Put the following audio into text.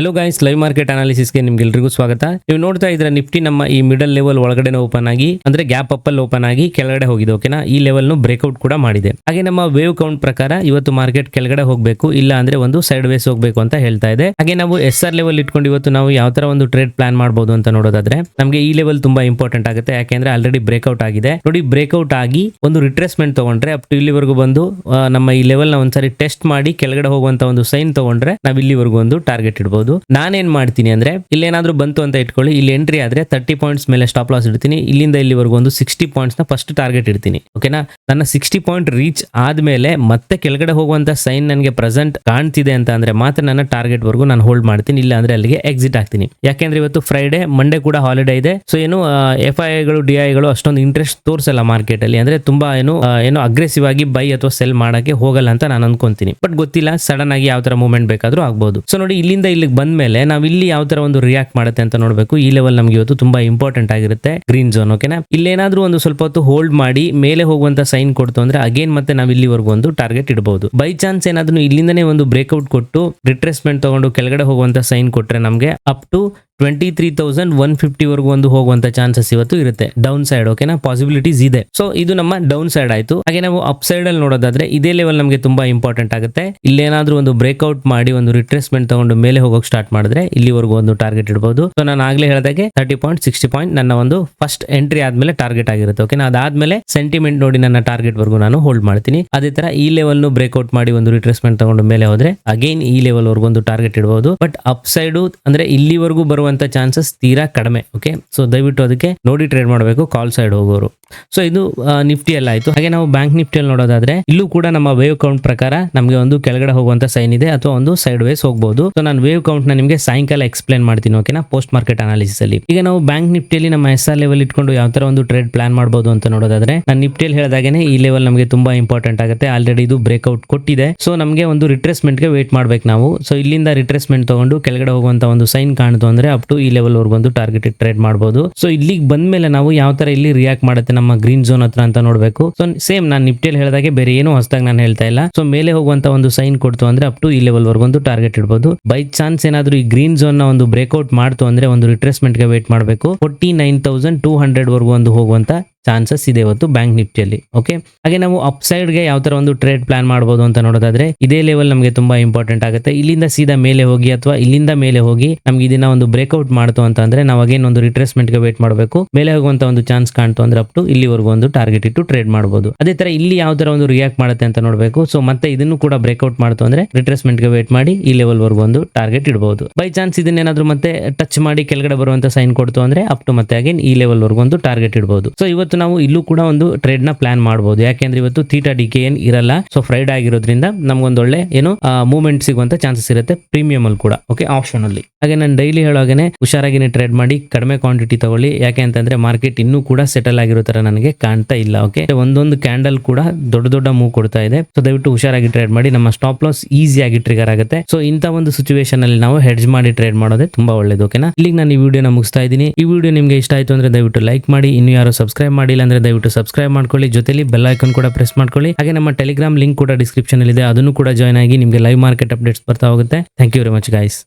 Hello guys live market analysis ಅನಾಲಿಸಿಸ್ಗೆ ನಿಮ್ಗೆಲ್ರಿಗೂ ಸ್ವಾಗತ. ನೀವು ನೋಡ್ತಾ ಇದ್ರೆ ನಿಫ್ಟಿ ನಮ್ಮ ಈ ಮಿಡಲ್ ಲೆವೆಲ್ ಒಳಗಡೆ ಓಪನ್ ಆಗಿ, ಅಂದ್ರೆ ಗ್ಯಾಪ್ ಅಪ್ ಅಲ್ಲಿ ಓಪನ್ ಆಗಿ ಕೆಳಗಡೆ ಹೋಗಿದೆ ಓಕೆನಾ ಈ ಲೆವೆಲ್ ನು ಬ್ರೇಕ್ಔಟ್ ಕೂಡ ಮಾಡಿದೆ. ಹಾಗೆ ನಮ್ಮ ವೇವ್ ಕೌಂಟ್ ಪ್ರಕಾರ ಇವತ್ತು ಮಾರ್ಕೆಟ್ ಕೆಳಗಡೆ ಹೋಗಬೇಕು, ಇಲ್ಲ ಅಂದ್ರೆ ಒಂದು ಸೈಡ್ ವೇಸ್ ಹೋಗಬೇಕು ಅಂತ ಹೇಳ್ತಾ ಇದೆ. ಹಾಗೆ ನಾವು ಎಸ್ ಆರ್ ಲೆವೆಲ್ ಇಟ್ಕೊಂಡು ಇವತ್ತು ನಾವು ಯಾವ ತರ ಒಂದು ಟ್ರೇಡ್ ಪ್ಲಾನ್ ಮಾಡಬಹುದು ಅಂತ ನೋಡೋದಾದ್ರೆ, ನಮಗೆ ಈ ಲೆವೆಲ್ ತುಂಬಾ ಇಂಪಾರ್ಟೆಂಟ್ ಆಗುತ್ತೆ. ಯಾಕೆಂದ್ರೆ ಆಲ್ರೆಡಿ ಬ್ರೇಕ್ಔಟ್ ಆಗಿದೆ. ನೋಡಿ ಬ್ರೇಕ್ಔಟ್ ಆಗಿ ಒಂದು ರಿಟ್ರೆಸ್ಮೆಂಟ್ ತಗೊಂಡ್ರೆ ಅಪ್ ಟು ಇಲ್ಲಿವರೆಗೂ ಬಂದು ನಮ್ಮ ಈ ಲೆವೆಲ್ನ ಒಂದ್ಸರಿ ಟೆಸ್ಟ್ ಮಾಡಿ ಕೆಳಗಡೆ ಹೋಗುವಂತ ಒಂದು ಸೈನ್ ತಗೊಂಡ್ರೆ ನಾವು ಇಲ್ಲಿವರೆಗೂ ಒಂದು ಟಾರ್ಗೆಟ್ ಇಡಬಹುದು ನಾನೇನ್ ಮಾಡ್ತೀನಿ ಅಂದ್ರೆ, ಇಲ್ಲೇನಾದ್ರೂ ಬಂತು ಅಂತ ಇಟ್ಕೊಳ್ಳಿ, ಇಲ್ಲಿ ಎಂಟ್ರಿ ಆದ್ರೆ ತರ್ಟಿ ಪಾಯಿಂಟ್ಸ್ ಮೇಲೆ ಸ್ಟಾಪ್ ಲಾಸ್ ಇಡ್ತೀನಿ, ಇಲ್ಲಿಂದ ಇಲ್ಲಿವರೆಗೂ ಒಂದು ಸಿಕ್ಸ್ಟಿ ಪಾಯಿಂಟ್ಸ್ನ ಫಸ್ಟ್ ಟಾರ್ಗೆಟ್ ಇಡ್ತೀನಿ. ಓಕೆನಾ ನನ್ನ ಸಿಕ್ಸ್ಟಿ ಪಾಯಿಂಟ್ ರೀಚ್ ಆದ್ಮೇಲೆ ಮತ್ತೆ ಕೆಳಗಡೆ ಹೋಗುವಂತ ಸೈನ್ ನನಗೆ ಪ್ರೆಸೆಂಟ್ ಕಾಣ್ತಿದೆ ಅಂತ ಅಂದ್ರೆ ಮಾತ್ರ ನನ್ನ ಟಾರ್ಗೆಟ್ ವರೆಗೂ ನಾನು ಹೋಲ್ಡ್ ಮಾಡ್ತೀನಿ, ಇಲ್ಲ ಅಂದ್ರೆ ಅಲ್ಲಿಗೆ ಎಕ್ಸಿಟ್ ಆಗ್ತೀನಿ ಯಾಕೆಂದ್ರೆ ಇವತ್ತು ಫ್ರೈಡೆ ಮಂಡೇ ಕೂಡ ಹಾಲಿಡೇ ಇದೆ. ಸೊ ಏನು ಎಫ್ ಐಗಳು ಡಿ ಗಳು ಅಷ್ಟೊಂದು ಇಂಟ್ರೆಸ್ಟ್ ತೋರಿಸಲ್ಲ ಮಾರ್ಕೆಟ್ ಅಲ್ಲಿ. ಅಂದ್ರೆ ತುಂಬಾ ಏನು ಏನು ಅಗ್ರೆಸಿವ್ ಆಗಿ ಬೈ ಅಥವಾ ಸೆಲ್ ಮಾಡಕ್ಕೆ ಹೋಗಲ್ಲ ಅಂತ ನಾನು ಅನ್ಕೊಂತೀನಿ. ಬಟ್ ಗೊತ್ತಿಲ್ಲ ಸಡನ್ ಆಗಿ ಯಾವ ತರ ಮೂವ್ಮೆಂಟ್ ಬೇಕಾದ್ರೂ ಆಗ್ಬಹುದು ಸೊ ನೋಡಿ, ಇಲ್ಲಿಂದ ಇಲ್ಲಿಗೆ ಬಂದ್ಮೇಲೆ ನಾವು ಇಲ್ಲಿ ಯಾವ ತರ ಒಂದು ರಿಯಾಕ್ಟ್ ಮಾಡುತ್ತೆ ಅಂತ ನೋಡಬೇಕು. ಈ ಲೆವೆಲ್ ನಮ್ಗೆ ಇವತ್ತು ತುಂಬಾ ಇಂಪಾರ್ಟೆಂಟ್ ಆಗಿರುತ್ತೆ ಗ್ರೀನ್ ಝೋನ್ ಓಕೆನಾ ಇಲ್ಲೇನಾದ್ರೂ ಒಂದು ಸ್ವಲ್ಪ ಹೊತ್ತು ಹೋಲ್ಡ್ ಮಾಡಿ ಮೇಲೆ ಹೋಗುವಂತ ಸೈನ್ ಕೊಡ್ತು ಅಂದ್ರೆ ಅಗೇನ್ ಮತ್ತೆ ನಾವು ಇಲ್ಲಿವರೆಗೂ ಒಂದು ಟಾರ್ಗೆಟ್ ಇಡಬಹುದು ಬೈ ಚಾನ್ಸ್ ಏನಾದ್ರೂ ಇಲ್ಲಿಂದನೇ ಒಂದು ಬ್ರೇಕ್ಔಟ್ ಕೊಟ್ಟು ರಿಟ್ರೆಸ್ಮೆಂಟ್ ತಗೊಂಡು ಕೆಳಗಡೆ ಹೋಗುವಂತ ಸೈನ್ ಕೊಟ್ರೆ ನಮಗೆ up to twenty three thousand one ಫಿಫ್ಟಿವರೆಗೂ ಒಂದು ಹೋಗುವಂತ ಚಾನ್ಸಸ್ ಇವತ್ತು ಇರುತ್ತೆ. ಡೌನ್ ಸೈಡ್ ಓಕೆನಾ ಪಾಸಿಬಿಲಿಟೀಸ್ ಇದೆ. ಸೊ ಇದು ನಮ್ಮ ಡೌನ್ ಸೈಡ್ ಆಯ್ತು. ಹಾಗೆ ನಾವು ಅಪ್ ಸೈಡ್ ಅಲ್ಲಿ ನೋಡೋದಾದ್ರೆ ಇದೇ ಲೆವೆಲ್ ನಮಗೆ ತುಂಬಾ ಇಂಪಾರ್ಟೆಂಟ್ ಆಗುತ್ತೆ. ಇಲ್ಲೇನಾದ್ರೂ ಒಂದು ಬ್ರೇಕ್ಔಟ್ ಮಾಡಿ ಒಂದು ರಿಟ್ರೇಸ್ಮೆಂಟ್ ತಗೊಂಡು ಮೇಲೆ ಹೋಗೋಕೆ ಸ್ಟಾರ್ಟ್ ಮಾಡಿದ್ರೆ ಇಲ್ಲಿವರೆಗೂ ಒಂದು ಟಾರ್ಗೆಟ್ ಇಡಬಹುದು ಸೊ ನಾನು ಆಗ್ಲೇ ಹೇಳಿದಾಗೆ ತರ್ಟಿ ಪಾಯಿಂಟ್ ಸಿಕ್ಸ್ಟಿ ಪಾಯಿಂಟ್ ನನ್ನ ಒಂದು ಫಸ್ಟ್ ಎಂಟ್ರಿ ಆದ್ಮೇಲೆ ಟಾರ್ಗೆಟ್ ಆಗಿರುತ್ತೆ ಓಕೆನಾ ಅದಾದ್ಮೇಲೆ ಸೆಂಟಿಮೆಂಟ್ ನೋಡಿ ನನ್ನ ಟಾರ್ಗೆಟ್ ವರೆಗೂ ನಾನು ಹೋಲ್ಡ್ ಮಾಡ್ತೀನಿ. ಅದೇ ತರ ಈ ಲೆವೆಲ್ ಬ್ರೇಕ್ಔಟ್ ಮಾಡಿ ಒಂದು ರಿಟ್ರೇಸ್ಮೆಂಟ್ ತಗೊಂಡು ಮೇಲೆ ಹೋದ್ರೆ ಅಗೈನ್ ಈ ಲೆವೆಲ್ ವರೆಗೂ ಒಂದು ಟಾರ್ಗೆಟ್ ಇಡಬಹುದು ಬಟ್ ಅಪ್ ಸೈಡ್ ಅಂದ್ರೆ ಇಲ್ಲಿವರೆಗೂ ಬರುವಂತ ಚಾನ್ಸಸ್ ತೀರಾ ಕಡಿಮೆ ಓಕೆ ಸೊ ದಯವಿಟ್ಟು ಅದಕ್ಕೆ ನೋಡಿ ಟ್ರೇಡ್ ಮಾಡಬೇಕು ಕಾಲ್ ಸೈಡ್ ಹೋಗೋರು. ಸೊ ಇದು ನಿಫ್ಟಿ ಎಲ್ಲ ಆಯ್ತು ಹಾಗೆ ನಾವು ಬ್ಯಾಂಕ್ ನಿಫ್ಟಿಯಲ್ಲಿ ನೋಡೋದಾದ್ರೆ, ಇಲ್ಲೂ ಕೂಡ ನಮ್ಮ ವೇವ್ ಕೌಂಟ್ ಪ್ರಕಾರ ನಮಗೆ ಒಂದು ಕೆಳಗಡೆ ಹೋಗುವಂತ ಸೈನ್ ಇದೆ, ಅಥವಾ ಒಂದು ಸೈಡ್ ವೇಸ್ ಹೋಗಬಹುದು ಸೊ ನಾನು ವೇವ್ ಕೌಂಟ್ನ ನಿಮಗೆ ಸಾಯಂಕಾಲ ಎಕ್ಸ್ಪ್ಲೇನ್ ಮಾಡ್ತೀನಿ ಓಕೆನಾ ಪೋಸ್ಟ್ ಮಾರ್ಕೆಟ್ ಅನಾಲಿಸಿಸ್ ಅಲ್ಲಿ. ಈಗ ನಾವು ಬ್ಯಾಂಕ್ ನಿಫ್ಟಿಯಲ್ಲಿ ನಮ್ಮ ಎಸ್ ಆರ್ ಲೆವೆಲ್ ಇಟ್ಕೊಂಡು ಯಾವ ತರ ಒಂದು ಟ್ರೇಡ್ ಪ್ಲಾನ್ ಮಾಡಬಹುದು ಅಂತ ನೋಡೋದಾದ್ರೆ, ನಾನು ನಿಫ್ಟಿಯಲ್ಲಿ ಹೇಳಿದಾಗೇನೆ ಈ ಲೆವೆಲ್ ನಮಗೆ ತುಂಬಾ ಇಂಪಾರ್ಟೆಂಟ್ ಆಗುತ್ತೆ. ಆಲ್ರೆಡಿ ಇದು ಬ್ರೇಕ್ಔಟ್ ಕೊಟ್ಟಿದೆ. ಸೊ ನಮಗೆ ಒಂದು ರಿಟ್ರೆಸ್ಮೆಂಟ್ಗೆ ವೇಟ್ ಮಾಡ್ಬೇಕು ನಾವು. ಸೊ ಇಲ್ಲಿಂದ ರಿಟ್ರೆಸ್ಮೆಂಟ್ ತಗೊಂಡು ಕೆಳಗಡೆ ಹೋಗುವಂತ ಒಂದು ಸೈನ್ ಕಾಣ್ತು ಅಂದ್ರೆ ಅಪ್ ಟು ಈ ಲೆವೆಲ್ ವರ್ಗು ಒಂದು ಟಾರ್ಗೆಟ್ ಟ್ರೇಡ್ ಮಾಡಬಹುದು ಸೊ ಇಲ್ಲಿಗೆ ಬಂದ್ಮೇಲೆ ನಾವು ಯಾವ ತರ ಇಲ್ಲಿ ರಿಯಾಕ್ಟ್ ಮಾಡುತ್ತೆ ನಮ್ಮ ಗ್ರೀನ್ ಝೋನ್ ಹತ್ರ ಅಂತ ನೋಡಬೇಕು. ಸೊ ಸೇಮ್ ನಾನು ನಿಫ್ಟಿಯಲ್ಲಿ ಹೇಳಿದಾಗೆ ಬೇರೆ ಏನು ಹೊಸದಾಗಿ ನಾನು ಹೇಳ್ತಾ ಇಲ್ಲ. ಸೊ ಮೇಲೆ ಹೋಗುವಂತ ಒಂದು ಸೈನ್ ಕೊಡ್ತು ಅಂದ್ರೆ ಅಪ್ ಟು ಈ ಲೆವೆಲ್ ವರ್ಗು ಒಂದು ಟಾರ್ಗೆಟ್ ಇಡಬಹುದು ಬೈ ಚಾನ್ಸ್ ಏನಾದ್ರೂ ಈ ಗ್ರೀನ್ ಝೋನ್ನ ಒಂದು ಬ್ರೇಕ್ಔಟ್ ಮಾಡ್ತು ಅಂದ್ರೆ ಒಂದು ರಿಟ್ರೆಸ್ಮೆಂಟ್ಗೆ ವೇಟ್ ಮಾಡಬೇಕು. Forty nine thousand two hundred ವರ್ಗು ಒಂದು ಹೋಗುವಂತ ಚಾನ್ಸಸ್ ಇದೆ ಇವತ್ತು ಬ್ಯಾಂಕ್ ನಿಫ್ಟಿಯಲ್ಲಿ ಓಕೆ ಹಾಗೆ ನಾವು ಅಪ್ಗೆ ಯಾವ ತರ ಒಂದು ಟ್ರೇಡ್ ಪ್ಲಾನ್ ಮಾಡಬಹುದು ಅಂತ ನೋಡೋದಾದ್ರೆ, ಇದೇ ಲೆವೆಲ್ ನಮಗೆ ತುಂಬಾ ಇಂಪಾರ್ಟೆಂಟ್ ಆಗುತ್ತೆ. ಇಲ್ಲಿಂದ ಸೀದಾ ಮೇಲೆ ಹೋಗಿ ಅಥವಾ ಇಲ್ಲಿಂದ ಮೇಲೆ ಹೋಗಿ ನಮ್ಗೆ ಇದನ್ನ ಒಂದು ಬ್ರೇಕ್ಔಟ್ ಮಾಡ್ತು ಅಂತ ಅಂದ್ರೆ ನಾವು ಅಗೇನ್ ಒಂದು ರಿಟ್ರೇಸ್ಮೆಂಟ್ಗೆ ವೇಟ್ ಮಾಡಬೇಕು. ಮೇಲೆ ಹೋಗುವಂತ ಒಂದು ಚಾನ್ಸ್ ಕಾಣ್ತು ಅಂದ್ರೆ ಅಪ್ ಟು ಇಲ್ಲಿವರೆಗೂ ಒಂದು ಟಾರ್ಗೆಟ್ ಇಟ್ಟು ಟ್ರೇಡ್ ಮಾಡಬಹುದು ಅದೇ ತರ ಇಲ್ಲಿ ಯಾವ ತರ ಒಂದು ರಿಯಾಕ್ಟ್ ಮಾಡುತ್ತೆ ಅಂತ ನೋಡಬೇಕು. ಸೊ ಮತ್ತೆ ಇದನ್ನು ಕೂಡ ಬ್ರೇಕ್ಔಟ್ ಮಾಡ್ತು ಅಂದ್ರೆ ರಿಟ್ರೆಸ್ಮೆಂಟ್ಗೆ ವೇಟ್ ಮಾಡಿ ಈ ಲೆವೆಲ್ ವರೆಗೂ ಒಂದು ಟಾರ್ಗೆಟ್ ಇಡಬಹುದು ಬೈ ಚಾನ್ಸ್ ಇದನ್ನೇನಾದ್ರೂ ಮತ್ತೆ ಟಚ್ ಮಾಡಿ ಕೆಳಗಡೆ ಬರುವಂತ ಸೈನ್ ಕೊಡ್ತು ಅಂದ್ರೆ ಅಪ್ ಟು ಮತ್ತೆ ಅಗೇನ್ ಈ ಲೆವೆಲ್ ವರೆಗೂ ಒಂದು ಟಾರ್ಗೆಟ್ ಇಡಬಹುದು ಸೊ ಇವತ್ತು ನಾವು ಇಲ್ಲೂ ಕೂಡ ಒಂದು ಟ್ರೇಡ್ನ ಪ್ಲಾನ್ ಮಾಡಬಹುದು ಯಾಕೆಂದ್ರೆ ಇವತ್ತು ಥೀಟಾ ಡಿಕೆ ಏನ್ ಇರಲ್ಲ ಸೊ ಫ್ರೈಡ್ ಆಗಿರೋದ್ರಿಂದ ನಮ್ಗೊಂದು ಒಳ್ಳೆ ಏನು ಮೂವ್ಮೆಂಟ್ ಸಿಗುವಂತ ಚಾನ್ಸಸ್ ಇರುತ್ತೆ ಪ್ರೀಮಿಯಂ ಅಲ್ಲಿ ಕೂಡ ಓಕೆ ಆಪ್ಷನ್ ಅಲ್ಲಿ. ಹಾಗೆ ನಾನು ಡೈಲಿ ಹೇಳೋಗೇನೆ ಹುಷಾರಾಗಿನೇ ಟ್ರೇಡ್ ಮಾಡಿ, ಕಡಿಮೆ ಕ್ವಾಂಟಿಟಿ ತಗೊಳ್ಳಿ. ಯಾಕೆ ಅಂತಂದ್ರೆ ಮಾರ್ಕೆಟ್ ಇನ್ನೂ ಕೂಡ ಸೆಟಲ್ ಆಗಿರೋ ತರ ನನಗೆ ಕಾಣ್ತಾ ಇಲ್ಲ ಓಕೆ ಒಂದೊಂದು ಕ್ಯಾಂಡಲ್ ಕೂಡ ದೊಡ್ಡ ದೊಡ್ಡ ಮೂವ್ ಕೊಡ್ತಾ ಇದೆ. ಸೊ ದಯವಿಟ್ಟು ಹುಷಾರಾಗಿ ಟ್ರೇಡ್ ಮಾಡಿ, ನಮ್ಮ ಸ್ಟಾಪ್ ಲಾಸ್ ಆಗಿ ಟ್ರಿಗರ್ ಆಗುತ್ತೆ. ಸೊ ಇಂತ ಒಂದು ಸಿಚುವೇಶನ್ ಅಲ್ಲಿ ನಾವು ಹೆಡ್ಜ್ ಮಾಡಿ ಟ್ರೇಡ್ ಮಾಡೋದೇ ತುಂಬಾ ಒಳ್ಳೇದು ಓಕೆನಾ ಇಲ್ಲಿಗೆ ನಾನು ಈ ವಿಡಿಯೋನ ಮುಗಿಸ್ತಾ ಇದ್ದೀನಿ. ಈ ವಿಡಿಯೋ ನಿಮಗೆ ಇಷ್ಟ ಆಯ್ತು ಅಂದ್ರೆ ದಯವಿಟ್ಟು ಲೈಕ್ ಮಾಡಿ. ಇನ್ನು ಯಾರು ಸಬ್ಸ್ಕ್ರೈಬ್ ಮಾಡಿಲ್ಲ ಅಂದ್ರೆ ದಯವಿಟ್ಟು ಸಬ್ಸ್ಕ್ರೈಬ್ ಮಾಡ್ಕೊಳ್ಳಿ. ಜೊತೆಲಿ ಬೆಲ್ ಐಕನ್ ಕೂಡ ಪ್ರೆಸ್ ಮಾಡ್ಕೊಳ್ಳಿ. ಹಾಗೆ ನಮ್ಮ ಟೆಲಿಗ್ರಾಮ್ ಲಿಂಕ್ ಕೂಡ ಡಿಸ್ಕ್ರಿಪ್ಷನ್ ಇದೆ. ಅದನ್ನು ಕೂಡ ಜಾಯ್ನ್ ಆಗಿ ನಿಮಗೆ ಲೈವ್ ಮಾರ್ಕೆಟ್ ಅಪ್ಡೇಟ್ಸ್ ಬರ್ತಾ ಹೋಗುತ್ತೆ. Thank you very much guys